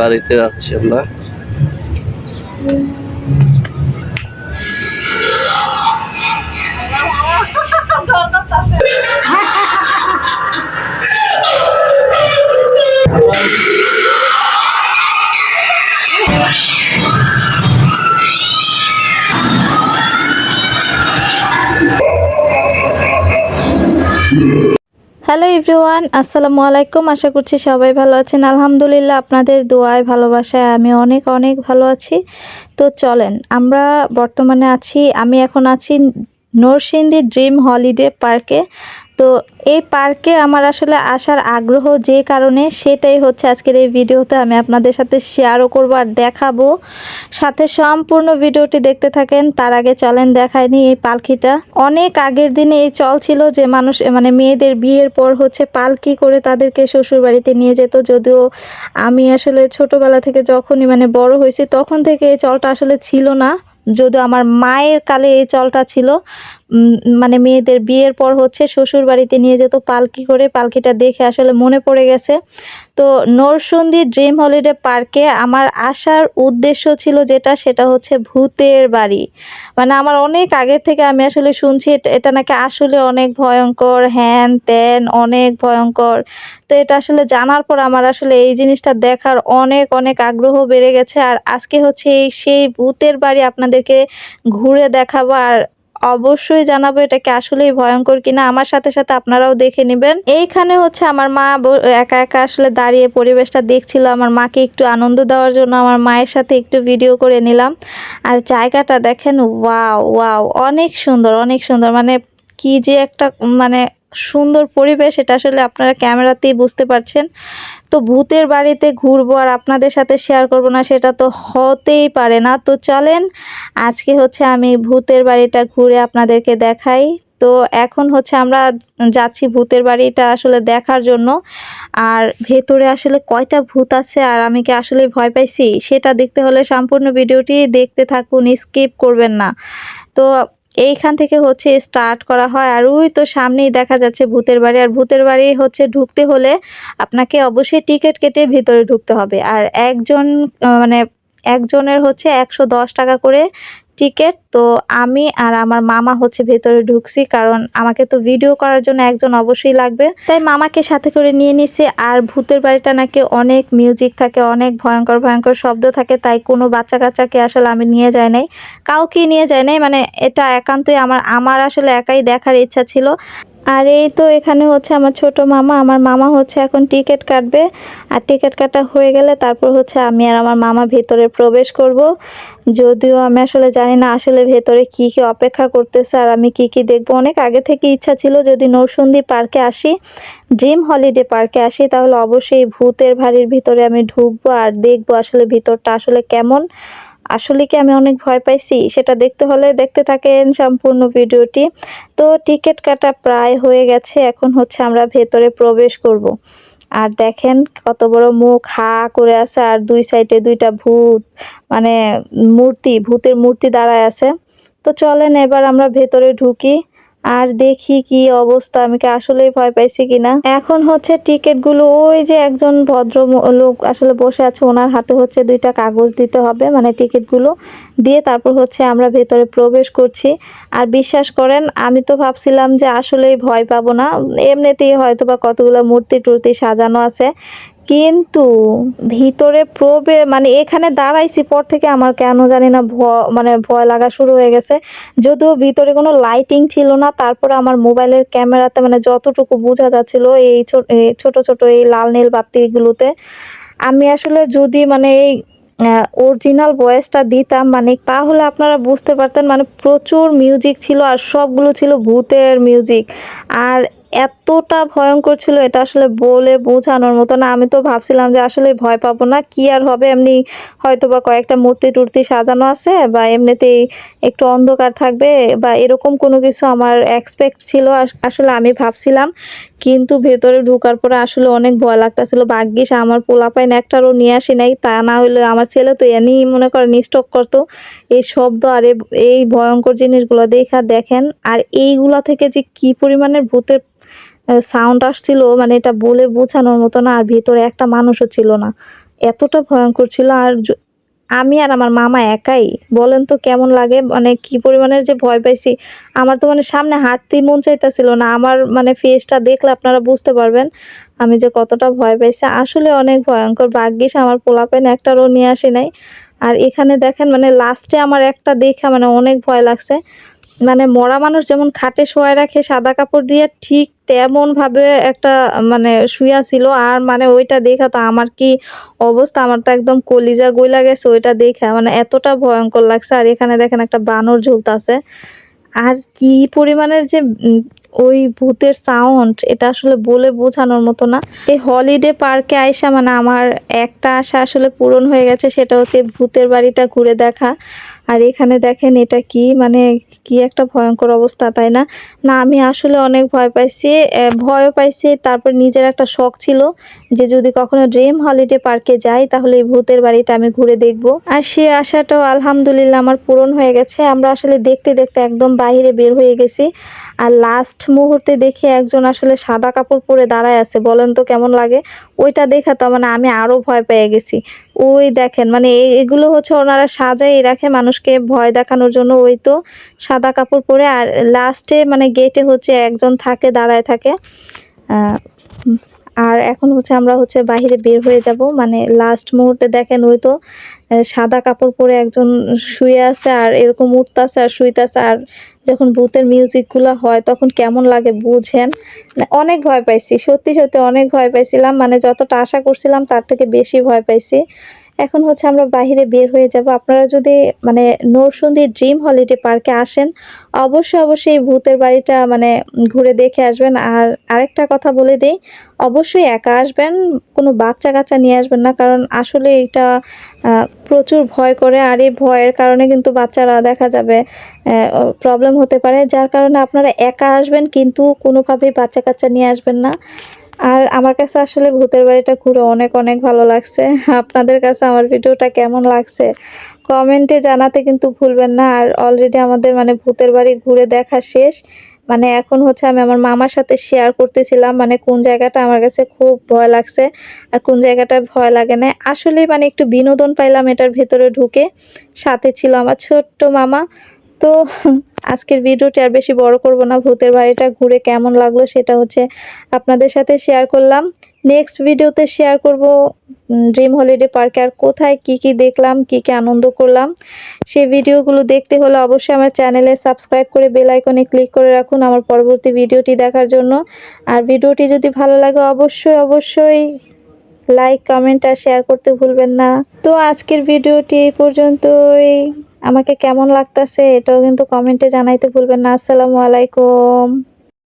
বাড়িতে যাচ্ছি আমরা। হ্যালো এভরিওয়ান, আসসালামু আলাইকুম। আশা করছি সবাই ভালো আছেন। আলহামদুলিল্লাহ আপনাদের দোয়ায়, ভালোবাসায় আমি অনেক অনেক ভালো আছি। তো চলেন, আমরা বর্তমানে আছি, আমি এখন আছি নরসিংদী ড্রিম হলিডে পার্কে। তো এই পার্কে আমার আসলে আসার আগ্রহ যে কারণে সেটাই হচ্ছে আজকের এই ভিডিওতে। আমি আপনাদের সাথে শেয়ারও করব আর দেখাবো। সাথে সম্পূর্ণ ভিডিওটি দেখতে থাকেন। তার আগে চলেন দেখায়নি এই পালকিটা। অনেক আগের দিনে এই চল ছিল যে মানুষ মানে মেয়েদের বিয়ের পর হচ্ছে পালকি করে তাদেরকে শ্বশুর বাড়িতে নিয়ে যেত। যদিও আমি আসলে ছোটবেলা থেকে যখনই মানে বড় হয়েছি, তখন থেকে এই চলটা আসলে ছিল না। যদিও আমার মায়ের কালে এই চলটা ছিল। মানে মেয়েদের বিয়ের পর হচ্ছে শ্বশুর বাড়িতে নিয়ে যেত পালকি করে, পালকিটা দেখে আসলে মনে পড়ে গেছে। তো নরসুন্দি ড্রিম হলিডে পার্কে আমার আসার উদ্দেশ্য ছিল যেটা, সেটা হচ্ছে ভূতের বাড়ি। মানে আমার অনেক আগের থেকে আমি আসলে শুনছি এটা- নাকি আসলে অনেক ভয়ঙ্কর, হ্যান ত্যান অনেক ভয়ঙ্কর। তো এটা আসলে জানার পর আমার আসলে এই জিনিসটা দেখার অনেক অনেক আগ্রহ বেড়ে গেছে। আর আজকে হচ্ছে এই, সেই ভূতের বাড়ি আপনাদেরকে ঘুরে দেখাবো। আর অবশ্যই জানাব, এটা কি আসলেই ভয়ঙ্কর কিনা? আমার সাথে সাথে আপনারাও দেখে নেবেন। এইখানে হচ্ছে আমার মা একা একা আসলে দাঁড়িয়ে পরিবেশটা দেখছিল। আমার মাকে একটু আনন্দ দেওয়ার জন্য আমার মায়ের সাথে একটু ভিডিও করে নিলাম। আর জায়গাটা দেখেন, ওয়াও ওয়াও, অনেক সুন্দর অনেক সুন্দর। মানে কি যে একটা মানে সুন্দর পরিবেশ, এটা আসলে আপনারা ক্যামেরাতেই বুঝতে পারছেন। তো ভূতের বাড়িতে ঘুরবো আর আপনাদের সাথে শেয়ার করব না, সেটা তো হতেই পারে না। তো চলেন, আজকে হচ্ছে আমি ভূতের বাড়িটা ঘুরে আপনাদেরকে দেখাই। তো এখন হচ্ছে আমরা যাচ্ছি ভূতের বাড়িটা আসলে দেখার জন্য। আর ভেতরে আসলে কয়টা ভূত আছে আর আমি কি আসলে ভয় পাইছি? সেটা দেখতে হলে সম্পূর্ণ ভিডিওটি দেখতে থাকুন, স্কিপ করবেন না। তো এইখান থেকে হচ্ছে স্টার্ট করা হয়। আর ওই তো সামনেই দেখা যাচ্ছে ভূতের বাড়ি। আর ভূতের বাড়ি হচ্ছে ঢুকতে হলে আপনাকে অবশ্যই টিকিট কেটে ভিতরে ঢুকতে হবে। আর একজন মানে একজনের হচ্ছে একশো দশ টাকা করে টিকিট তো আমি আর আমার মামা হচ্ছে ভেতরে ঢুকছি, কারণ আমাকে তো ভিডিও করার জন্য একজন অবশ্যই লাগবে। তাই মামাকে সাথে করে নিয়ে নিছি, আর ভূতের বাড়িটা নাকি অনেক মিউজিক থাকে, অনেক ভয়ঙ্কর ভয়ঙ্কর শব্দ থাকে, তাই কোনো বাচ্চা কাচ্চাকে আসলে আমি নিয়ে যাই নাই। কাউকে নিয়ে যাই নাই মানে এটা একান্তই আমার আমার আসলে একাই দেখার ইচ্ছা ছিল। আর এই তো এখানে হচ্ছে আমার ছোট মামা, আমার মামা হচ্ছে এখন টিকিট কাটবে। আর টিকিট কাটা হয়ে গেলে তারপর হচ্ছে আমি আর আমার মামা ভেতরে প্রবেশ করব। যদিও আমি আসলে জানি না আসলে ভেতরে কি কি অপেক্ষা করতেছে আর আমি কি কি দেখব। অনেক আগে থেকে ইচ্ছা ছিল যদি নৌসন্দি পার্কে আসি, ড্রিম হলিডে পার্কে আসি, তাহলে অবশ্যই ভূতের ভারির ভিতরে আমি ঢুকবো আর দেখব আসলে ভিতরটা আসলে কেমন। আসলে কি আমি অনেক ভয় পাইছি? সেটা দেখতে হলে দেখতে থাকেন সম্পূর্ণ ভিডিওটি। তো টিকিট কাটা প্রায় হয়ে গেছে, এখন হচ্ছে আমরা ভেতরে প্রবেশ করব। আর দেখেন কত বড় মুখ, হা করে আছে, আর দুই সাইডে দুইটা ভূত মানে মূর্তি, ভূতের মূর্তি দাঁড়ায় আছে। তো চলেন এবার আমরা ভেতরে ঢুকি। আর দেখি কি অবস্থা, আমি কি আসলেই ভয় পাইছি কিনা এখন হচ্ছে টিকিটগুলো, ওই যে একজন ভদ্র লোক আসলে বসে আছে, ওনার হাতে হচ্ছে দুইটা কাগজ দিতে হবে মানে টিকিটগুলো দিয়ে তারপর হচ্ছে আমরা ভেতরে প্রবেশ করছি। আর বিশ্বাস করেন, আমি তো ভাবছিলাম যে আসলেই ভয় পাবো না, এমনিতেই হয়তো বা কতগুলো মূর্তি টুর্তি সাজানো আছে। কিন্তু ভিতরে প্রবে মানে এখানে দাঁড়াইছি পর থেকে আমার কেন জানি না ভয় মানে ভয় লাগা শুরু হয়ে গেছে। যদিও ভিতরে কোনো লাইটিং ছিল না, তারপরে আমার মোবাইলের ক্যামেরাতে মানে যতটুকু বোঝা যাচ্ছিল এই ছোট ছোট এই লাল নীল বাতিগুলোতে। আমি আসলে যদি মানে এই অরিজিনাল ভয়েসটা দিতাম মানে তাহলে আপনারা বুঝতে পারতেন মানে প্রচুর মিউজিক ছিল আর সবগুলো ছিল ভূতের মিউজিক আর এতটা ভয়ঙ্কর ছিল, এটা আসলে বলে বোঝানোর মতো না। আমি তো ভাবছিলাম যে আসলে ভয় পাবো না, কি আর হবে? এমনি হয়তো বা কয়েকটা মূর্তি টুর্তি সাজানো আছে বা এমনিতেই একটু অন্ধকার থাকবে বা এরকম কোনো কিছু আমার এক্সপেক্ট ছিল। আস- আসলে আমি ভাবছিলাম কিন্তু ভেতরে ঢোকার পরে আসলে অনেক ভয় লাগতেছিল। ভাগ্যিস আমার পোলাপাইন একটারও নিয়ে আসি নাই, তা না হলে আমার ছেলে তো এনি মনে করেন স্টক করতো। এই শব্দ আর এই ভয়ঙ্কর জিনিসগুলো দেখা দেখেন, আর এইগুলা থেকে যে কি পরিমাণের ভূতের সাউন্ড আসছিল মানে এটা বলে বোঝানোর মতো না, আর ভিতরে একটা মানুষও ছিল না। এতটা ভয়ঙ্কর ছিল, আর আমি আর আমার মামা একাই। বলেন তো কেমন লাগে? মানে কি পরিমাণের যে ভয় পাইছি। আমার তো মানে সামনে হাঁটতেই মন চাইতেছিল না। আমার মানে ফেসটা দেখলে আপনারা বুঝতে পারবেন আমি যে কতটা ভয় পাইছি। আসলে অনেক ভয়ঙ্কর। ভাগ্যিস আমার পোলাপেন একটারও নিয়ে আসে নাই। আর এখানে দেখেন মানে লাস্টে আমার একটা দেখা মানে অনেক ভয় লাগছে। মানে মরা মানুষ যেমন খাটে শোয়ায় রাখে, সাদা কাপড় দিয়ে ঠিক তেমন ভাবে একটা মানে শুয়া ছিল। আর মানে ওইটা দেখা তো আমার কি অবস্থা, আমার তো একদম কলিজা গইলা গেছে ওইটা দেখা। মানে এতটা ভয়ঙ্কর লাগছে। আর এখানে দেখেন একটা বানর ঝুলতাছে। আর কি পরিমাণের যে ওই ভূতের সাউন্ড এটা আসলে বলে বোঝানোর মতো না। এই হলিডে পার্কে আইসা মানে আমার একটা আশা আসলে পূরণ হয়ে গেছে, সেটা হচ্ছে ভূতের বাড়িটা ঘুরে দেখা। আর এখানে দেখেন এটা কি? মানে কি একটা ভয়ঙ্কর অবস্থা, তাই না? না, আমি আসলে অনেক ভয় পাইছি ভয়ও পাইছি, তারপর নিজের একটা শখ ছিল যে যদি কখনো ড্রিম হলিডে পার্কে যাই, তাহলে এই ভূতের বাড়িটা আমি ঘুরে দেখব। আর সে আশাটাও আলহামদুলিল্লাহ আমার পূরণ হয়ে গেছে। আমরা আসলে দেখতে দেখতে একদম বাইরে বের হয়ে গেছি। আর লাস্ট মুহূর্তে দেখি একজন আসলে সাদা কাপড় পরে দাঁড়ায় আছে, বলেন তো কেমন লাগে? ওইটা দেখা তো মানে আমি আরও ভয় পেয়ে গেছি। ওই দেখেন মানে এগুলো হচ্ছে ওনারা সাজাই রাখে মানুষকে ভয় দেখানোর জন্য। ওই তো সাদা কাপড় পরে আর লাস্টে মানে গেটে হচ্ছে একজন থাকে দাঁড়ায় থাকে। আহ, আর এখন হচ্ছে আমরা হচ্ছে বাহিরে বের হয়ে যাব। মানে লাস্ট মুহূর্তে দেখেন ওই তো সাদা কাপড় পরে একজন শুয়ে আছে আর এরকম উঠতেছে আর শুইতেছে আর যখন ভূতের মিউজিকগুলো হয় তখন কেমন লাগে বুঝেন? মানে অনেক ভয় পাইছি, সত্যি সত্যি অনেক ভয় পাইছিলাম। মানে যতটা আশা করছিলাম তার থেকে বেশি ভয় পাইছি। এখন হচ্ছে আমরা বাইরে বের হয়ে যাব। আপনারা যদি মানে নরসুন্দি ড্রিম হলিডে পার্কে আসেন, অবশ্যই অবশ্যই ভূতের বাড়িটা মানে ঘুরে দেখে আসবেন। আর আরেকটা কথা বলে দেই, অবশ্যই একা আসবেন, কোনো বাচ্চা কাচ্চা নিয়ে আসবেন না, কারণ আসলে এটা প্রচুর ভয় করে। আর এই ভয়ের কারণে কিন্তু বাচ্চারা, দেখা যাবে প্রবলেম হতে পারে। যার কারণে আপনারা একা আসবেন, কিন্তু কোনোভাবেই বাচ্চা কাচ্চা নিয়ে আসবেন না। আর আমার কাছে আসলে ভূতের বাড়িটা ঘুরে অনেক অনেক ভালো লাগছে। আপনাদের কাছে আমার ভিডিওটা কেমন লাগছে? কমেন্টে জানাতে কিন্তু ভুলবেন না। আর অলরেডি আমাদের মানে ভূতের বাড়ি ঘুরে দেখা শেষ। মানে এখন হচ্ছে আমি আমার মামার সাথে শেয়ার করতেছিলাম। মানে কোন জায়গাটা আমার কাছে খুব ভয় লাগছে আর কোন জায়গাটা ভয় লাগে না। আসলে মানে একটু বিনোদন পাইলাম এটার ভেতরে ঢুকে। সাথে ছিল আমার ছোট্ট মামা। তো আজকের ভিডিওটি আর বেশি বড় করব না। ভূতের বাড়িটা ঘুরে কেমন লাগল সেটা হচ্ছে আপনাদের সাথে শেয়ার করলাম। নেক্সট ভিডিওতে শেয়ার করব ড্রিম হলিডে পার্কে আর কোথায় কি কি দেখলাম, কি কি আনন্দ করলাম। সেই ভিডিওগুলো দেখতে হলে অবশ্যই আমার চ্যানেলে সাবস্ক্রাইব করে বেল আইকনে ক্লিক করে রাখুন আমার পরবর্তী ভিডিওটি দেখার জন্য। আর ভিডিওটি যদি ভালো লাগে অবশ্যই অবশ্যই লাইক কমেন্ট আর শেয়ার করতে ভুলবেন না। তো আজকের ভিডিওটি এই পর্যন্তই। আমাকে কেমন লাগতেছে এটাও কিন্তু কমেন্টে জানাইতে ভুলবেন না। আসসালামু আলাইকুম।